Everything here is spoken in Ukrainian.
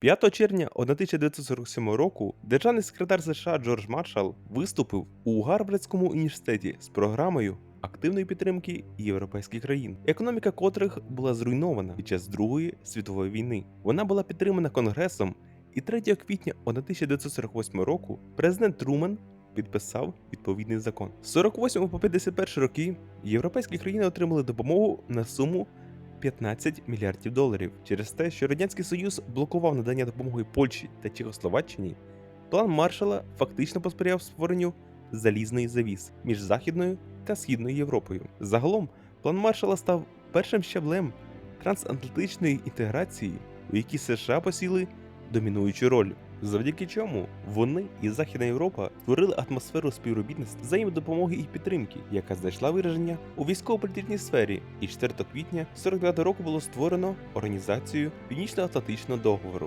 5 червня 1947 року державний секретар США Джордж Маршалл виступив у Гарвардському університеті з програмою активної підтримки європейських країн, економіка котрих була зруйнована під час Другої світової війни. Вона була підтримана Конгресом, і 3 квітня 1948 року президент Труман підписав відповідний закон. З 48 по 51 роки європейські країни отримали допомогу на суму 15 мільярдів доларів. Через те, що Радянський Союз блокував надання допомоги Польщі та Чехословаччині, план Маршала фактично посприяв створенню залізної завіс між Західною та Східною Європою. Загалом, план Маршала став першим щаблем трансатлантичної інтеграції, у якій США посіли домінуючу роль. Завдяки чому вони і Західна Європа створили атмосферу співробітництва, взаємодопомоги і підтримки, яка знайшла вираження у військово-політичній сфері, і 4 квітня 49 року було створено організацію Північно-Атлантичного договору.